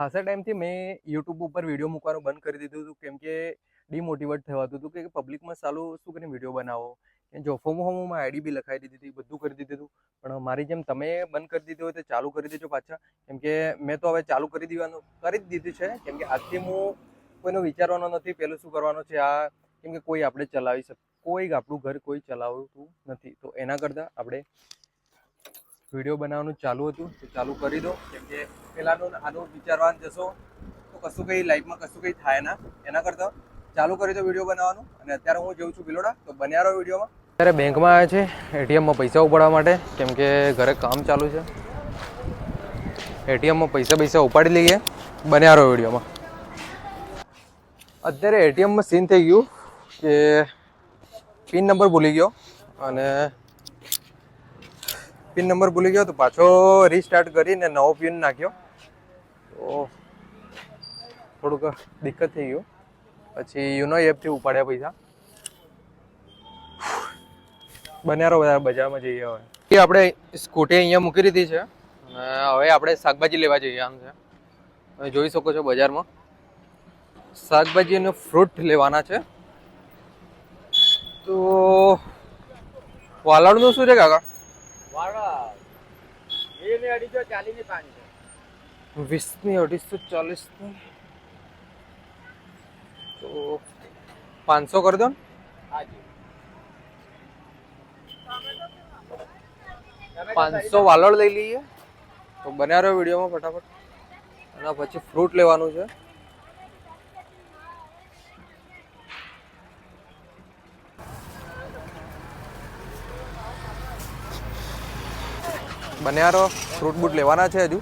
ખાસા ટાઈમથી મેં યુટ્યુબ ઉપર વીડિયો મૂકવાનું બંધ કરી દીધું હતું, કેમ કે ડિમોટિવેટ થવાતું હતું કે પબ્લિકમાં સારું શું કરીને વીડિયો બનાવો? કે જો ફોમો ફોમોમાં આઈડી બી લખાવી દીધી હતી, બધું કરી દીધું હતું. પણ મારી જેમ તમે બંધ કરી દીધું હોય તો ચાલુ કરી દેજો પાછા. કેમ કે મેં તો હવે ચાલુ કરી દેવાનું, કરી જ દીધું છે. કેમ કે આજથી હું કોઈનો વિચારવાનો નથી પહેલું શું કરવાનું છે, આ કેમ કે કોઈ આપણે ચલાવી શકે, કોઈ આપણું ઘર કોઈ ચલાવતું નથી. તો એના કરતાં આપણે વીડિયો બનાવવાનું ચાલુ હતું, તો ચાલુ કરી દો. કેમ કે પહેલાંનું આનું વિચારવા જશો તો કશું કંઈ લાઈફમાં કશું કંઈ થાય ના. એના કરતાં ચાલુ કરી દો વીડિયો બનાવવાનું. અને અત્યારે હું જઉં છું બિલોડા, તો બન્યા રહો વિડીયોમાં અત્યારે બેંકમાં આવ્યા છે એટીએમમાં પૈસા ઉપાડવા માટે. કેમ કે ઘરે કામ ચાલુ છે. એટીએમમાં પૈસા પૈસા ઉપાડી લઈએ બન્યા રહો વિડીયોમાં અત્યારે એટીએમમાં સીન થઈ ગયું કે પિન નંબર ભૂલી ગયો. અને પિન નંબર ભૂલી ગયો તો પાછો રીસ્ટાર્ટ કરીને નવો પિન નાખ્યો. તો થોડુંક દિક્કત થઈ ગયું. પછી યુનો એપથી ઉપાડ્યા પૈસા. બન્યારો બધા બજારમાં જઈએ હવે. આપણે સ્કૂટી અહીંયા મૂકી દીધી છે. અને હવે આપણે શાકભાજી લેવા જઈએ આમ છે. તમે જોઈ શકો છો બજારમાં. શાકભાજી અને ફ્રૂટ લેવાના છે. તો વાલાડનું શું છે કાકા? વીસની અઢીસો ચાલીસની તો પાંચસો કરી દો ને. પાંચસો વાલળ લઈ લઈએ. તો બન્યા રહ્યો વિડીયોમાં ફટાફટ. અને પછી ફ્રૂટ લેવાનું છે. બન્યા રહો. ફ્રૂટ બૂટ લેવાના છે હજુ.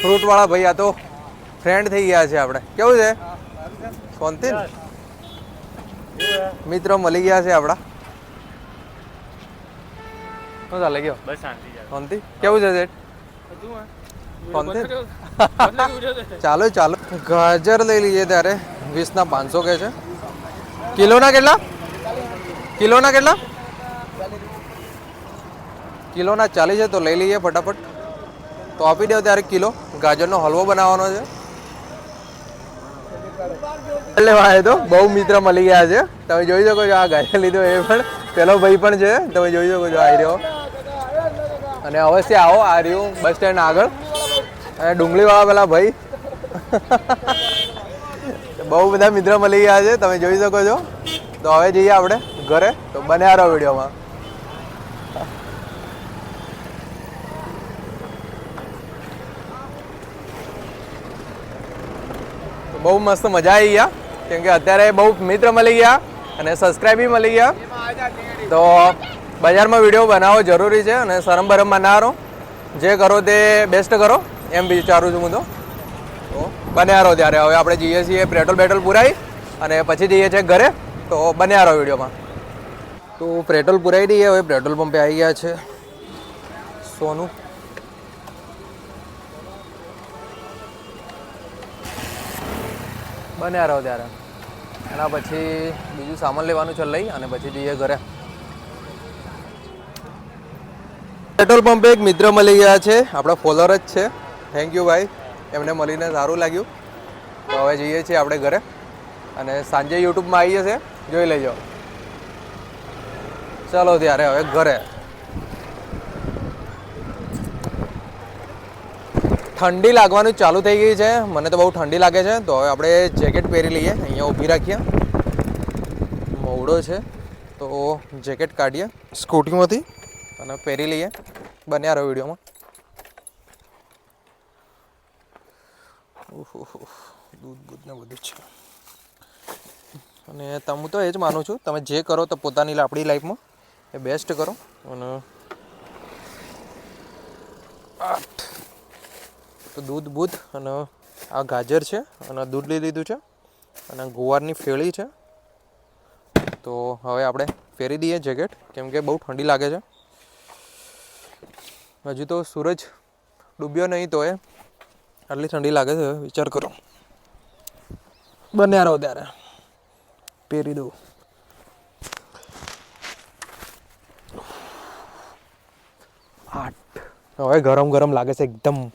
ફ્રૂટ વાળા ભાઈ આ તો ફ્રેન્ડ થઈ ગયા છે આપણે. કેવું છે? શાંતિ ને? મિત્ર મળી ગયા છે આપણા. શું ચાલે ગયો? બસ શાંતિ યાર. શાંતિ? કેવું છે શેઠ? શાંતિ ચાલો ચાલો. ગાજર લઈ લઈએ ત્યારે. વીસના પાંચસો કે છે. કિલોના કેટલા? કિલોના કેટલા? કિલોના ચાલીસ છે, તો લઈ લઈએ ફટાફટ. તો આપી દો ત્યારે કિલો. ગાજરનો હલવો બનાવવાનો છે. એટલે આવ્યો તો બહુ મિત્ર મળી ગયા છે. તમે જોઈ શકો છો આ ગાજર લીધો એ પણ. પેલો ભાઈ પણ છે. તમે જોઈ શકો છો આ રહ્યો. અને અવશ્ય આવો, આ રહ્યું બસ સ્ટેન્ડ આગળ. અને ડુંગળીવાળા પેલા ભાઈ. બહુ બધા મિત્ર મળી ગયા છે. તમે જોઈ શકો છો. તો હવે જઈએ આપણે ઘરે. તો બને રહો વિડીયોમાં. બહુ મસ્ત મજા આવી ગયા. કેમ કે અત્યારે બહુ મિત્ર મળી ગયા અને સબસ્ક્રાઈબ બી મળી ગયા. તો બજારમાં વીડિયો બનાવવો જરૂરી છે અને શરમ ના રહો જે કરો તે બેસ્ટ કરો. એમ વિચારું છું હું તો. બન્યા રહો ત્યારે. હવે આપણે જઈએ છીએ પેટ્રોલ બેટ્રોલ પુરાઈ અને પછી જઈએ છીએ ઘરે. તો બન્યા રહો વિડીયોમાં. તો પેટ્રોલ પુરાઈ દઈએ. હવે પેટ્રોલ પંપે આવી ગયા છે. સોનું બન્યા રહો ત્યારે. એના પછી બીજું સામાન લેવાનું છે લઈ અને પછી જઈએ ઘરે. પેટ્રોલ પંપે એક મિત્ર મળી ગયા છે, આપણા ફોલોઅર જ છે. થેન્ક યુ ભાઈ, એમને મળીને સારું લાગ્યું. તો હવે જઈએ છીએ આપણે ઘરે અને સાંજે યુટ્યુબમાં આવી જશે જોઈ લેજો. ચાલો ત્યારે હવે ઘરે. ઠંડી લાગવાનું ચાલુ થઈ ગઈ છે. મને તો બહુ ઠંડી લાગે છે. તો હવે આપણે જેકેટ પહેરી લઈએ. અહીંયા ઊભી રાખીએ. મોવડો છે. તો જેકેટ કાઢીએ સ્કૂટીમાંથી અને પહેરી લઈએ. બન્યા રહો વિડીયોમાં. ઓહો દૂધ બૂધ ને બધું છે. અને હું તો એ જ માનું છું. તમે જે કરો તો પોતાની આપણી લાઈફમાં. એ બેસ્ટ કરો. અને આઠ તો દૂધ, બૂધ અને આ ગાજર છે અને દૂધ લઈ લીધું છે અને ગુવારની ફેળી છે. તો હવે આપણે ફેરી દઈએ જેકેટ, કેમ કે બહુ ઠંડી લાગે છે. હજુ તો સૂરજ ડૂબ્યો નહીં તો એ આટલી ઠંડી લાગે છે, વિચાર કરો. બન્યા રહો ત્યારે. પહેરી દઉં. આઠ. હવે ગરમ ગરમ લાગે છે એકદમ.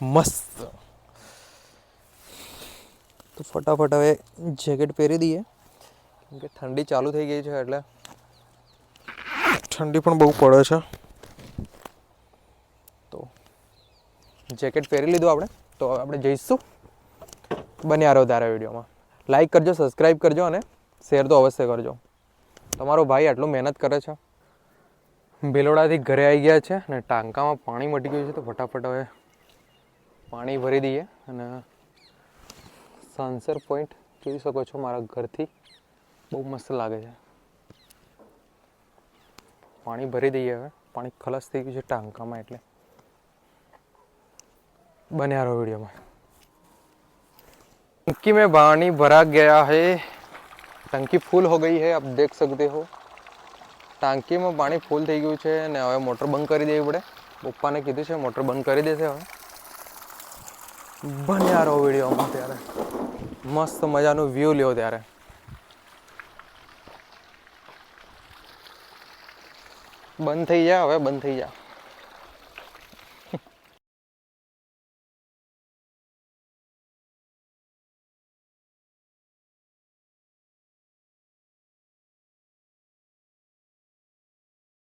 મસ્ત. તો ફટાફટ હવે જેકેટ પહેરી દઈએ. કેમ કે ઠંડી ચાલુ થઈ ગઈ છે એટલે ઠંડી પણ બહુ પડે છે. તો જેકેટ પહેરી લીધું આપણે. તો આપણે જઈશું બન્યા રહો તારા વિડીયોમાં. લાઈક કરજો સબસ્ક્રાઈબ કરજો અને શેર તો અવશ્ય કરજો. તમારો ભાઈ આટલું મહેનત કરે છે. ભેલોડાથી ઘરે આવી ગયા છે અને ટાંકામાં પાણી મટી ગયું છે તો ફટાફટ હવે પાણી ભરી દઈએ અને સનસર પોઈન્ટ જોઈ શકો છો મારા ઘરથી બહુ મસ્ત લાગે છે પાણી ભરી દઈએ હવે પાણી ખલાસ થઈ ગયું છે ટાંકામાં એટલે बने रहो वीडियो में टंकी में पानी भरा गया है टंकी फूल हो गई है आप देख सकते हो ટાંકીમાં પાણી ફૂલ થઈ ગયું છે ને હવે મોટર બંધ કરી દેવી પડે પપ્પાને કીધું છે મોટર બંધ કરી દેશે હવે બન્યા રહો વિડીયોમાં ત્યારે. મસ્ત મજાનું વ્યૂ લ્યો ત્યારે. બંધ થઈ જા હવે, બંધ થઈ જા.